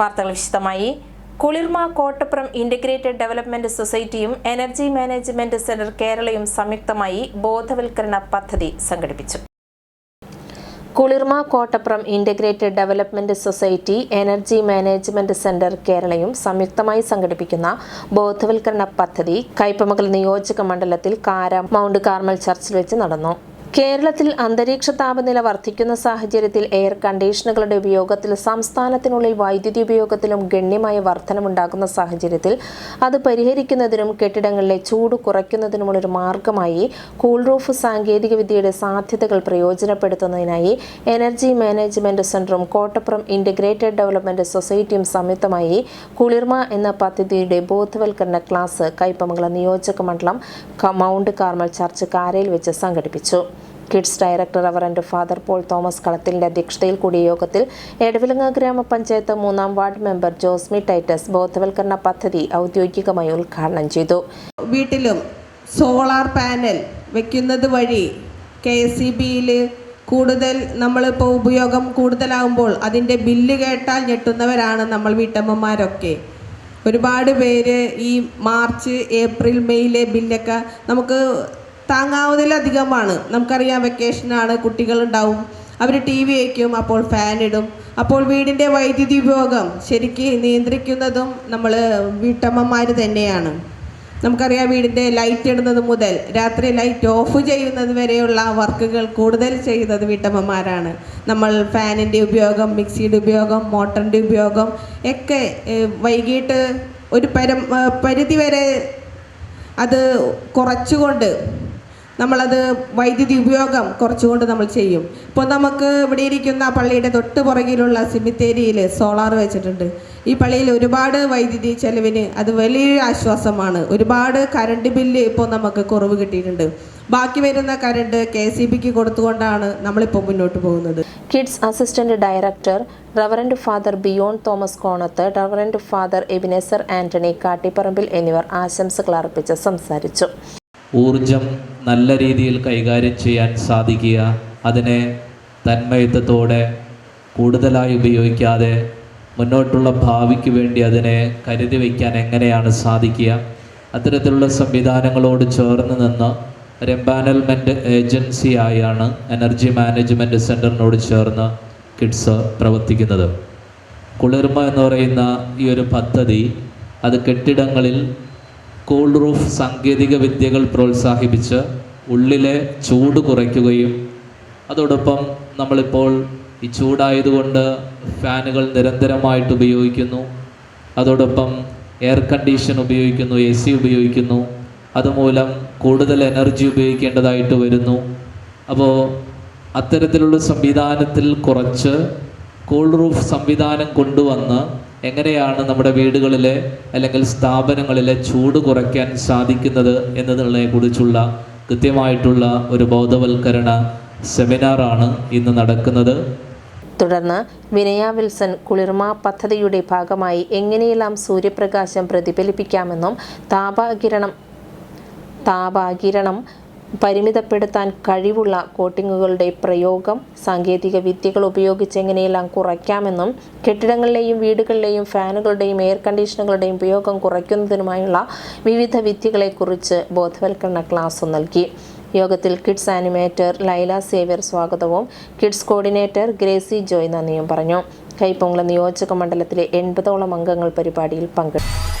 വാർത്തകൾ വിശദമായി. Kulirma Kottappuram integrated development സൊസൈറ്റിയും എനർജി മാനേജ്മെന്റ് സെന്റർ കേരളയും സംയുക്തമായി ബോധവൽക്കരണ പദ്ധതി സംഘടിപ്പിച്ചു. Kulirma Kottappuram integrated development society energy management centre കേരളയും സംയുക്തമായി സംഘടിപ്പിക്കുന്ന ബോധവൽക്കരണ പദ്ധതി കൈപ്പമംഗൽ നിയോജക മണ്ഡലത്തിൽ കാര മൗണ്ട് കാർമൽ ചർച്ചിൽ വെച്ച് നടന്നു. കേരളത്തിൽ അന്തരീക്ഷ താപനില വർദ്ധിക്കുന്ന സാഹചര്യത്തിൽ എയർ കണ്ടീഷനുകളുടെ ഉപയോഗത്തിൽ സംസ്ഥാനത്തിനുള്ളിൽ വൈദ്യുതി ഉപയോഗത്തിലും ഗണ്യമായ വർധനമുണ്ടാകുന്ന സാഹചര്യത്തിൽ അത് പരിഹരിക്കുന്നതിനും കെട്ടിടങ്ങളിലെ ചൂട് കുറയ്ക്കുന്നതിനുമുള്ളൊരു മാർഗമായി കൂൾ റൂഫ് സാങ്കേതികവിദ്യയുടെ സാധ്യതകൾ പ്രയോജനപ്പെടുത്തുന്നതിനായി എനർജി മാനേജ്മെന്റ് സെന്ററും കോട്ടപ്പുറം ഇന്റഗ്രേറ്റഡ് ഡെവലപ്മെന്റ് സൊസൈറ്റിയും സംയുക്തമായി കുളിർമ എന്ന പദ്ധതിയുടെ ബോധവൽക്കരണ ക്ലാസ് കൈപ്പമംഗലം നിയോജക മണ്ഡലം മൗണ്ട് കാർമൽ ചർച്ച് കാരയിൽ വെച്ച് സംഘടിപ്പിച്ചു. കിഡ്സ് ഡയറക്ടർ അവർ എന്റെ ഫാദർ പോൾ തോമസ് കളത്തിലിന്റെ അധ്യക്ഷതയിൽ കൂടിയ യോഗത്തിൽ എടവിലങ്ങ ഗ്രാമപഞ്ചായത്ത് മൂന്നാം വാർഡ് മെമ്പർ ജോസ്മി ടൈറ്റസ് ബോധവൽക്കരണ പദ്ധതി ഔദ്യോഗികമായി ഉദ്ഘാടനം ചെയ്തു. വീട്ടിലും സോളാർ പാനൽ വെക്കുന്നത് വഴി കെ എസ് ഇ ബിയിൽ കൂടുതൽ നമ്മളിപ്പോൾ ഉപയോഗം കൂടുതലാകുമ്പോൾ അതിന്റെ ബില്ല് കേട്ടാൽ ഞെട്ടുന്നവരാണ് നമ്മൾ വീട്ടമ്മമാരൊക്കെ. ഒരുപാട് പേര് ഈ മാർച്ച് ഏപ്രിൽ മെയ്യിലെ ബില്ലൊക്കെ നമുക്ക് താങ്ങാവുന്നതിലധികമാണ്. നമുക്കറിയാം വെക്കേഷനാണ് കുട്ടികളുണ്ടാവും അവർ ടി വി വയ്ക്കും അപ്പോൾ ഫാൻ ഇടും. അപ്പോൾ വീടിന്റെ വൈദ്യുതി ഉപയോഗം ശരിക്ക് നിയന്ത്രിക്കുന്നതും നമ്മൾ വീട്ടമ്മമാർ തന്നെയാണ്. നമുക്കറിയാം വീടിന്റെ ലൈറ്റ് ഇടുന്നത് മുതൽ രാത്രി ലൈറ്റ് ഓഫ് ചെയ്യുന്നത് വരെയുള്ള വർക്കുകൾ കൂടുതൽ ചെയ്യുന്നത് വീട്ടമ്മമാരാണ്. നമ്മൾ ഫാനിന്റെ ഉപയോഗം മിക്സിയുടെ ഉപയോഗം മോട്ടറിന്റെ ഉപയോഗം ഒക്കെ വൈകിട്ട് ഒരു പരം പരിധി വരെ അത് കുറച്ചുകൊണ്ട് നമ്മളത് വൈദ്യുതി ഉപയോഗം കുറച്ചുകൊണ്ട് നമ്മൾ ചെയ്യും. ഇപ്പോൾ നമുക്ക് ഇവിടെ ഇരിക്കുന്ന പള്ളിയുടെ തൊട്ട് പുറകിലുള്ള സിമിത്തേരിയിൽ സോളാർ വെച്ചിട്ടുണ്ട്. ഈ പള്ളിയിൽ ഒരുപാട് വൈദ്യുതി ചെലവിന് അത് വലിയൊരു ആശ്വാസമാണ്. ഒരുപാട് കറണ്ട് ബില്ല് ഇപ്പോൾ നമുക്ക് കുറവ് കിട്ടിയിട്ടുണ്ട്. ബാക്കി വരുന്ന കറണ്ട് കെ സി ബിക്ക് കൊടുത്തുകൊണ്ടാണ് നമ്മളിപ്പോൾ മുന്നോട്ട് പോകുന്നത്. Kids assistant director reverend father Biyon Thomas Konath reverend father Ebenezer Antony Kattiparambil എന്നിവർ ആശംസകൾ അർപ്പിച്ച് സംസാരിച്ചു. ഊർജം നല്ല രീതിയിൽ കൈകാര്യം ചെയ്യാൻ സാധിക്കുക. അതിനെ തന്മയത്വത്തോടെ കൂടുതലായി ഉപയോഗിക്കാതെ മുന്നോട്ടുള്ള ഭാവിക്ക് വേണ്ടി അതിനെ കരുതി വയ്ക്കാൻ എങ്ങനെയാണ് സാധിക്കുക? അത്തരത്തിലുള്ള സംവിധാനങ്ങളോട് ചേർന്ന് നിന്ന് ഒരു എംപാനൽമെന്റ് ഏജൻസിയായാണ് എനർജി മാനേജ്മെന്റ് സെന്ററിനോട് ചേർന്ന് കിഡ്സ് പ്രവർത്തിക്കുന്നത്. കുളിർമ എന്ന് പറയുന്ന ഈ ഒരു പദ്ധതി അത് കെട്ടിടങ്ങളിൽ കൂൾ റൂഫ് സാങ്കേതിക വിദ്യകൾ പ്രോത്സാഹിപ്പിച്ച് ഉള്ളിലെ ചൂട് കുറയ്ക്കുകയും അതോടൊപ്പം നമ്മളിപ്പോൾ ഈ ചൂടായതുകൊണ്ട് ഫാനുകൾ നിരന്തരമായിട്ട് ഉപയോഗിക്കുന്നു. അതോടൊപ്പം എയർ കണ്ടീഷൻ ഉപയോഗിക്കുന്നു എ സി ഉപയോഗിക്കുന്നു. അതുമൂലം കൂടുതൽ എനർജി ഉപയോഗിക്കേണ്ടതായിട്ട് വരുന്നു. അപ്പോൾ അത്തരത്തിലുള്ള സംവിധാനത്തിൽ കുറച്ച് കൂൾ റൂഫ് സംവിധാനം കൊണ്ടുവന്ന് എങ്ങനെയാണ് നമ്മുടെ വീടുകളിലെ അല്ലെങ്കിൽ സ്ഥാപനങ്ങളിലെ ചൂട് കുറയ്ക്കാൻ സാധിക്കുന്നത് എന്നതിനെക്കുറിച്ചുള്ള കൃത്യമായിട്ടുള്ള ഒരു ബോധവൽക്കരണ സെമിനാറാണ് ഇന്ന് നടക്കുന്നത്. തുടർന്ന് വിനയ വിൽസൺ കുളിർമ പദ്ധതിയുടെ ഭാഗമായി എങ്ങനെയെല്ലാം സൂര്യപ്രകാശം പ്രതിഫലിപ്പിക്കാമെന്നും താപാകിരണം താപാകിരണം പരിമിതപ്പെടുത്താൻ കഴിവുള്ള കോട്ടിങ്ങുകളുടെ പ്രയോഗം സാങ്കേതിക വിദ്യകൾ ഉപയോഗിച്ച് എങ്ങനെയെല്ലാം കുറയ്ക്കാമെന്നും കെട്ടിടങ്ങളിലെയും വീടുകളിലെയും ഫാനുകളുടെയും എയർ കണ്ടീഷനുകളുടെയും ഉപയോഗം കുറയ്ക്കുന്നതിനുമായുള്ള വിവിധ വിദ്യകളെക്കുറിച്ച് ബോധവൽക്കരണ ക്ലാസ് നൽകി. യോഗത്തിൽ കിഡ്സ് ആനിമേറ്റർ ലൈല സേവ്യർ സ്വാഗതവും കിഡ്സ് കോർഡിനേറ്റർ ഗ്രേസി ജോയ് നന്ദിയും പറഞ്ഞു. കൈപ്പൊങ്കുള നിയോജക മണ്ഡലത്തിലെ എൺപതോളം അംഗങ്ങൾ പരിപാടിയിൽ പങ്കെടുത്തു.